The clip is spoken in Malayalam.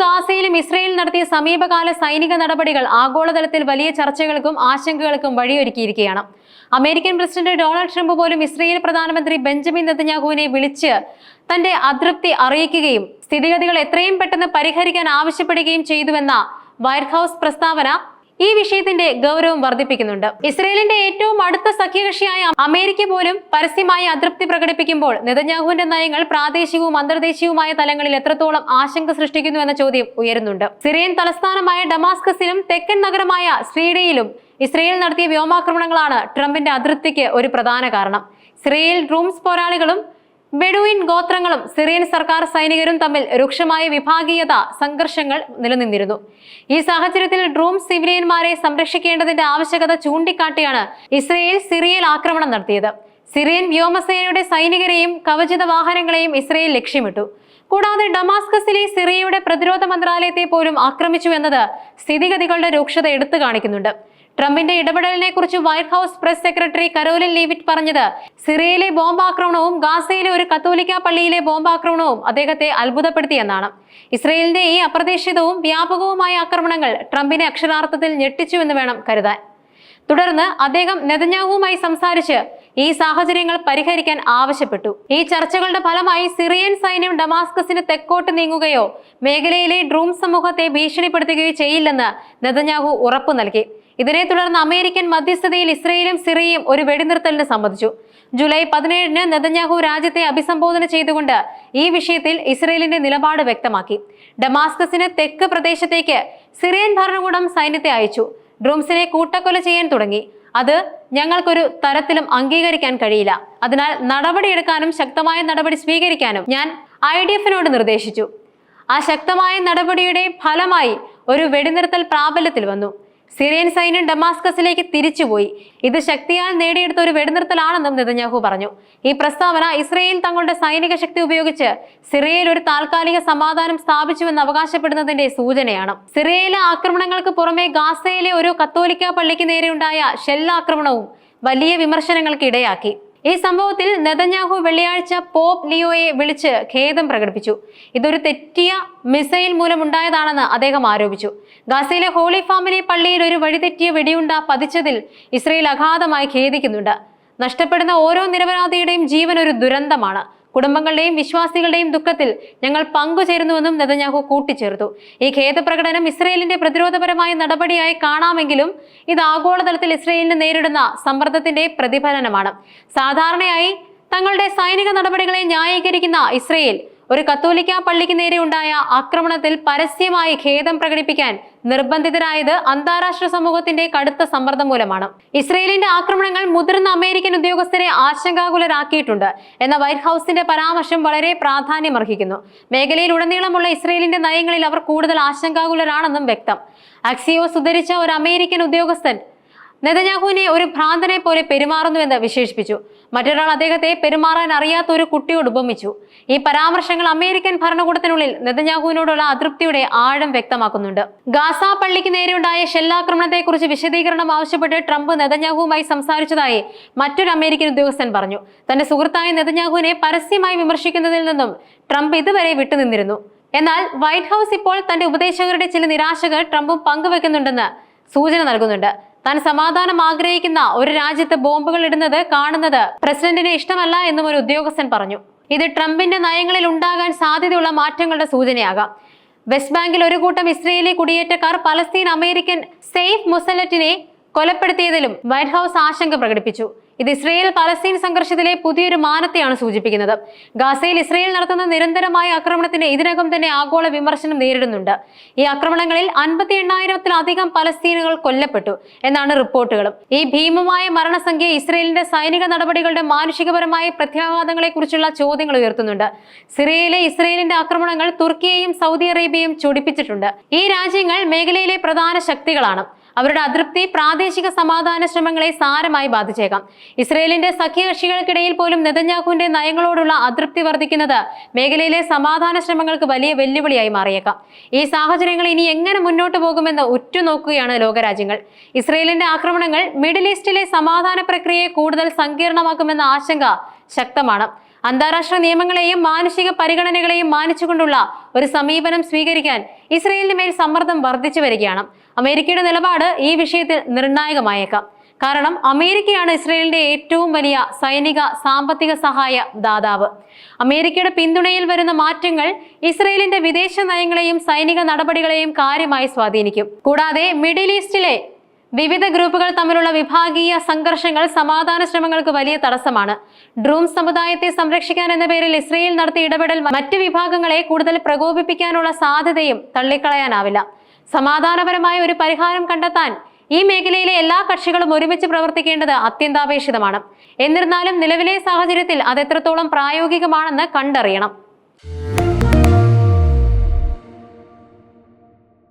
ഗാസയിലും ഇസ്രയേൽ നടത്തിയ സമീപകാല സൈനിക നടപടികൾ ആഗോളതലത്തിൽ വലിയ ചർച്ചകൾക്കും ആശങ്കകൾക്കും വഴിയൊരുക്കിയിരിക്കുകയാണ്. അമേരിക്കൻ പ്രസിഡന്റ് ഡൊണാൾഡ് ട്രംപ് പോലും ഇസ്രയേൽ പ്രധാനമന്ത്രി ബെഞ്ചമിൻ നെതന്യാഹുവിനെ വിളിച്ച് തന്റെ അതൃപ്തി അറിയിക്കുകയും സ്ഥിതിഗതികൾ എത്രയും പെട്ടെന്ന് പരിഹരിക്കാൻ ആവശ്യപ്പെടുകയും ചെയ്തുവെന്ന വൈറ്റ് ഹൗസ് പ്രസ്താവന ഈ വിഷയത്തിന്റെ ഗൗരവം വർദ്ധിപ്പിക്കുന്നുണ്ട്. ഇസ്രയേലിന്റെ ഏറ്റവും അടുത്ത സഖ്യകക്ഷിയായ അമേരിക്ക പോലും പരസ്യമായി അതൃപ്തി പ്രകടിപ്പിക്കുമ്പോൾ നെതന്യാഹുവിന്റെ നയങ്ങൾ പ്രാദേശികവും അന്തർദേശീയവുമായ തലങ്ങളിൽ എത്രത്തോളം ആശങ്ക സൃഷ്ടിക്കുന്നു എന്ന ചോദ്യം ഉയരുന്നുണ്ട്. സിറിയൻ തലസ്ഥാനമായ ഡമാസ്കസിലും തെക്കൻ നഗരമായ ശ്രീഡയിലും ഇസ്രയേൽ നടത്തിയ വ്യോമാക്രമണങ്ങളാണ് ട്രംപിന്റെ അതൃപ്തിക്ക് ഒരു പ്രധാന കാരണം. സിറിയയിൽ റൂംസ് പോരാളികളും ബെഡുവിൻ ഗോത്രങ്ങളും സിറിയൻ സർക്കാർ സൈനികരും തമ്മിൽ രൂക്ഷമായ വിഭാഗീയത സംഘർഷങ്ങൾ നിലനിന്നിരുന്നു. ഈ സാഹചര്യത്തിൽ ഡ്രൂം സിവിലിയന്മാരെ സംരക്ഷിക്കേണ്ടതിന്റെ ആവശ്യകത ചൂണ്ടിക്കാട്ടിയാണ് ഇസ്രയേൽ സിറിയയിൽ ആക്രമണം നടത്തിയത്. സിറിയൻ വ്യോമസേനയുടെ സൈനികരെയും കവചിത വാഹനങ്ങളെയും ഇസ്രയേൽ ലക്ഷ്യമിട്ടു. കൂടാതെ ഡമാസ്കസിലെ സിറിയയുടെ പ്രതിരോധ മന്ത്രാലയത്തെ പോലും ആക്രമിച്ചു എന്നത് സ്ഥിതിഗതികളുടെ രൂക്ഷത എടുത്തു കാണിക്കുന്നുണ്ട്. ട്രംപിന്റെ ഇടപെടലിനെ കുറിച്ച് White House press secretary Karoline Leavitt പറഞ്ഞത് സിറിയയിലെ ബോംബാക്രമണവും ഗാസയിലെ ഒരു കത്തോലിക്ക പള്ളിയിലെ ബോംബാക്രമണവും അദ്ദേഹത്തെ അത്ഭുതപ്പെടുത്തിയെന്നാണ്. ഇസ്രയേലിന്റെ ഈ അപ്രതീക്ഷിതവും വ്യാപകവുമായ ആക്രമണങ്ങൾ ട്രംപിനെ അക്ഷരാർത്ഥത്തിൽ ഞെട്ടിച്ചുവെന്ന് വേണം കരുതാൻ. തുടർന്ന് അദ്ദേഹം നെതന്യാഹുവുമായി സംസാരിച്ച് ഈ സാഹചര്യങ്ങൾ പരിഹരിക്കാൻ ആവശ്യപ്പെട്ടു. ഈ ചർച്ചകളുടെ ഫലമായി സിറിയൻ സൈന്യം ഡമാസ്കസിന് തെക്കോട്ട് നീങ്ങുകയോ മേഖലയിലെ ഡ്രൂം സമൂഹത്തെ ഭീഷണിപ്പെടുത്തുകയോ ചെയ്യില്ലെന്ന് നെതന്യാഹു ഉറപ്പു നൽകി. ഇതിനെ തുടർന്ന് അമേരിക്കൻ മധ്യസ്ഥതയിൽ ഇസ്രയേലും സിറിയയും ഒരു വെടിനിർത്തലിന് സമ്മതിച്ചു. ജൂലൈ പതിനേഴിന് നെതന്യാഹു രാജ്യത്തെ അഭിസംബോധന ചെയ്തുകൊണ്ട് ഈ വിഷയത്തിൽ ഇസ്രയേലിന്റെ നിലപാട് വ്യക്തമാക്കി. ഡമാസ്കസിന് തെക്ക് പ്രദേശത്തേക്ക് സിറിയൻ ഭരണകൂടം സൈന്യത്തെ അയച്ചു. ഡ്രൂംസിനെ കൂട്ടക്കൊല ചെയ്യാൻ തുടങ്ങി. അത് ഞങ്ങൾക്കൊരു തരത്തിലും അംഗീകരിക്കാൻ കഴിയില്ല. അതിനാൽ നടപടിയെടുക്കാനും ശക്തമായ നടപടി സ്വീകരിക്കാനും ഞാൻ ഐ ഡി എഫിനോട് നിർദ്ദേശിച്ചു. ആ ശക്തമായ നടപടിയുടെ ഫലമായി ഒരു വെടിനിർത്തൽ പ്രാബല്യത്തിൽ വന്നു. സിറിയൻ സൈന്യം ഡമാസ്കസിലേക്ക് തിരിച്ചുപോയി. ഇത് ശക്തിയാൽ നേടിയെടുത്ത ഒരു വെടിനിർത്തലാണെന്നും നെതന്യാഹു പറഞ്ഞു. ഈ പ്രസ്താവന ഇസ്രയേൽ തങ്ങളുടെ സൈനിക ശക്തി ഉപയോഗിച്ച് സിറിയയിൽ ഒരു താൽക്കാലിക സമാധാനം സ്ഥാപിച്ചുവെന്ന് അവകാശപ്പെടുന്നതിന്റെ സൂചനയാണ്. സിറിയയിലെ ആക്രമണങ്ങൾക്ക് പുറമെ ഗാസയിലെ ഒരു കത്തോലിക്ക പള്ളിക്ക് നേരെയുണ്ടായ ഷെല്ലാക്രമണവും വലിയ വിമർശനങ്ങൾക്ക് ഇടയാക്കി. ഈ സംഭവത്തിൽ നെതന്യാഹു വെള്ളിയാഴ്ച പോപ്പ് ലിയോയെ വിളിച്ച് ഖേദം പ്രകടിപ്പിച്ചു. ഇതൊരു തെറ്റിയ മിസൈൽ മൂലമുണ്ടായതാണെന്ന് അദ്ദേഹം ആരോപിച്ചു. ഗാസയിലെ ഹോളി ഫാമിലി പള്ളിയിൽ ഒരു വഴിതെറ്റിയ വെടിയുണ്ട പതിച്ചതിൽ ഇസ്രയേൽ അഗാധമായി ഖേദിക്കുന്നുണ്ട്. നഷ്ടപ്പെടുന്ന ഓരോ നിരപരാധിയുടെയും ജീവൻ ഒരു ദുരന്തമാണ്. കുടുംബങ്ങളുടെയും വിശ്വാസികളുടെയും ദുഃഖത്തിൽ ഞങ്ങൾ പങ്കുചേരുന്നുവെന്നും നെതന്യാഹു കൂട്ടിച്ചേർത്തു. ഈ ഖേദപ്രകടനം ഇസ്രയേലിന്റെ പ്രതിരോധപരമായ നടപടിയായി കാണാമെങ്കിലും ഇത് ആഗോളതലത്തിൽ ഇസ്രയേലിന് നേരിടുന്ന സമ്മർദ്ദത്തിന്റെ പ്രതിഫലനമാണ്. സാധാരണയായി തങ്ങളുടെ സൈനിക നടപടികളെ ന്യായീകരിക്കുന്ന ഇസ്രയേൽ ഒരു കത്തോലിക്ക പള്ളിക്ക് നേരെ ഉണ്ടായ ആക്രമണത്തിൽ പരസ്യമായി ഖേദം പ്രകടിപ്പിക്കാൻ നിർബന്ധിതരായത് അന്താരാഷ്ട്ര സമൂഹത്തിന്റെ കടുത്ത സമ്മർദ്ദം മൂലമാണ്. ഇസ്രയേലിന്റെ ആക്രമണങ്ങൾ മുതിർന്ന അമേരിക്കൻ ഉദ്യോഗസ്ഥരെ ആശങ്കാകുലരാക്കിയിട്ടുണ്ട് എന്ന വൈറ്റ് ഹൗസിന്റെ പരാമർശം വളരെ പ്രാധാന്യമർഹിക്കുന്നു. മേഖലയിൽ ഉടനീളമുള്ള ഇസ്രയേലിന്റെ നയങ്ങളിൽ അവർ കൂടുതൽ ആശങ്കാകുലരാണെന്നും വ്യക്തം. അക്സിയോസ് ഉദ്ധരിച്ച ഒരു അമേരിക്കൻ ഉദ്യോഗസ്ഥൻ നെതന്യാഹുവിനെ ഒരു ഭ്രാന്തനെ പോലെ പെരുമാറുന്നുവെന്ന് വിശേഷിപ്പിച്ചു. മറ്റൊരാൾ അദ്ദേഹത്തെ പെരുമാറാൻ അറിയാത്ത ഒരു കുട്ടിയോട് ഉപമിച്ചു. ഈ പരാമർശങ്ങൾ അമേരിക്കൻ ഭരണകൂടത്തിനുള്ളിൽ നെതന്യാഹുവിനോടുള്ള അതൃപ്തിയുടെ ആഴം വ്യക്തമാക്കുന്നുണ്ട്. ഗാസ പള്ളിക്ക് നേരെയുണ്ടായ ഷെല്ലാക്രമണത്തെക്കുറിച്ച് വിശദീകരണം ആവശ്യപ്പെട്ട് ട്രംപ് നെതന്യാഹുവുമായി സംസാരിച്ചതായി മറ്റൊരു അമേരിക്കൻ ഉദ്യോഗസ്ഥൻ പറഞ്ഞു. തന്റെ സുഹൃത്തായ നെതന്യാഹുവിനെ പരസ്യമായി വിമർശിക്കുന്നതിൽ നിന്നും ട്രംപ് ഇതുവരെ വിട്ടുനിന്നിരുന്നു. എന്നാൽ വൈറ്റ് ഹൗസ് ഇപ്പോൾ തന്റെ ഉപദേശകരുടെ ചില നിരാശകൾ ട്രംപും പങ്കുവെക്കുന്നുണ്ടെന്ന് സൂചന നൽകുന്നുണ്ട്. താൻ സമാധാനം ആഗ്രഹിക്കുന്ന ഒരു രാജ്യത്ത് ബോംബുകൾ ഇടുന്നത് കാണുന്നത് പ്രസിഡന്റിന് ഇഷ്ടമല്ല എന്നും ഒരു ഉദ്യോഗസ്ഥൻ പറഞ്ഞു. ഇത് ട്രംപിന്റെ നയങ്ങളിൽ ഉണ്ടാകാൻ സാധ്യതയുള്ള മാറ്റങ്ങളുടെ സൂചനയാകാം. വെസ്റ്റ് ബാങ്കിൽ ഒരു കൂട്ടം ഇസ്രയേലി കുടിയേറ്റക്കാർ പലസ്തീൻ അമേരിക്കൻ സെയ്ഫ് മുസലറ്റിനെ കൊലപ്പെടുത്തിയതിലും വൈറ്റ് ഹൗസ് ആശങ്ക പ്രകടിപ്പിച്ചു. ഇത് ഇസ്രയേൽ പലസ്തീൻ സംഘർഷത്തിലെ പുതിയൊരു മാനത്തെയാണ് സൂചിപ്പിക്കുന്നത്. ഗാസയിൽ ഇസ്രയേൽ നടത്തുന്ന നിരന്തരമായ ആക്രമണത്തിന് ഇതിനകം തന്നെ ആഗോള വിമർശനം നേരിടുന്നുണ്ട്. ഈ ആക്രമണങ്ങളിൽ അൻപത്തി എണ്ണായിരത്തിലധികം പലസ്തീനുകൾ കൊല്ലപ്പെട്ടു എന്നാണ് റിപ്പോർട്ടുകളും. ഈ ഭീമമായ മരണസംഖ്യ ഇസ്രയേലിന്റെ സൈനിക നടപടികളുടെ മാനുഷികപരമായ പ്രത്യാഘാതങ്ങളെക്കുറിച്ചുള്ള ചോദ്യങ്ങൾ ഉയർത്തുന്നുണ്ട്. സിറിയയിലെ ഇസ്രയേലിന്റെ ആക്രമണങ്ങൾ തുർക്കിയെയും സൗദി അറേബ്യയും ചൊടിപ്പിച്ചിട്ടുണ്ട്. ഈ രാജ്യങ്ങൾ മേഖലയിലെ പ്രധാന ശക്തികളാണ്. അവരുടെ അതൃപ്തി പ്രാദേശിക സമാധാന ശ്രമങ്ങളെ സാരമായി ബാധിച്ചേക്കാം. ഇസ്രയേലിന്റെ സഖ്യകക്ഷികൾക്കിടയിൽ പോലും നെതന്യാഹുവിന്റെ നയങ്ങളോടുള്ള അതൃപ്തി വർദ്ധിക്കുന്നത് മേഖലയിലെ സമാധാന ശ്രമങ്ങൾക്ക് വലിയ വെല്ലുവിളിയായി മാറിയേക്കാം. ഈ സാഹചര്യങ്ങൾ ഇനി എങ്ങനെ മുന്നോട്ട് പോകുമെന്ന് ഉറ്റുനോക്കുകയാണ് ലോകരാജ്യങ്ങൾ. ഇസ്രയേലിന്റെ ആക്രമണങ്ങൾ മിഡിൽ ഈസ്റ്റിലെ സമാധാന പ്രക്രിയയെ കൂടുതൽ സങ്കീർണമാക്കുമെന്ന ആശങ്ക ശക്തമാണ്. അന്താരാഷ്ട്ര നിയമങ്ങളെയും മാനുഷിക പരിഗണനകളെയും മാനിച്ചുകൊണ്ടുള്ള ഒരു സമീപനം സ്വീകരിക്കാൻ ഇസ്രയേലിന് മേൽ സമ്മർദ്ദം വർദ്ധിച്ചു വരികയാണ്. അമേരിക്കയുടെ നിലപാട് ഈ വിഷയത്തിൽ നിർണായകമായേക്കാം. കാരണം അമേരിക്കയാണ് ഇസ്രയേലിന്റെ ഏറ്റവും വലിയ സൈനിക സാമ്പത്തിക സഹായ ദാതാവ്. അമേരിക്കയുടെ പിന്തുണയിൽ വരുന്ന മാറ്റങ്ങൾ ഇസ്രയേലിന്റെ വിദേശ നയങ്ങളെയും സൈനിക നടപടികളെയും കാര്യമായി സ്വാധീനിക്കും. കൂടാതെ മിഡിൽ ഈസ്റ്റിലെ വിവിധ ഗ്രൂപ്പുകൾ തമ്മിലുള്ള വിഭാഗീയ സംഘർഷങ്ങൾ സമാധാന ശ്രമങ്ങൾക്ക് വലിയ തടസ്സമാണ്. ഡ്രൂം സമുദായത്തെ സംരക്ഷിക്കാൻ എന്ന പേരിൽ ഇസ്രയേൽ നടത്തിയ ഇടപെടൽ മറ്റ് വിഭാഗങ്ങളെ കൂടുതൽ പ്രകോപിപ്പിക്കാനുള്ള സാധ്യതയും തള്ളിക്കളയാനാവില്ല. സമാധാനപരമായ ഒരു പരിഹാരം കണ്ടെത്താൻ ഈ മേഖലയിലെ എല്ലാ കക്ഷികളും ഒരുമിച്ച് പ്രവർത്തിക്കേണ്ടത് അത്യന്താപേക്ഷിതമാണ്. എന്നിരുന്നാലും നിലവിലെ സാഹചര്യത്തിൽ അത് എത്രത്തോളം പ്രായോഗികമാണെന്ന് കണ്ടറിയണം.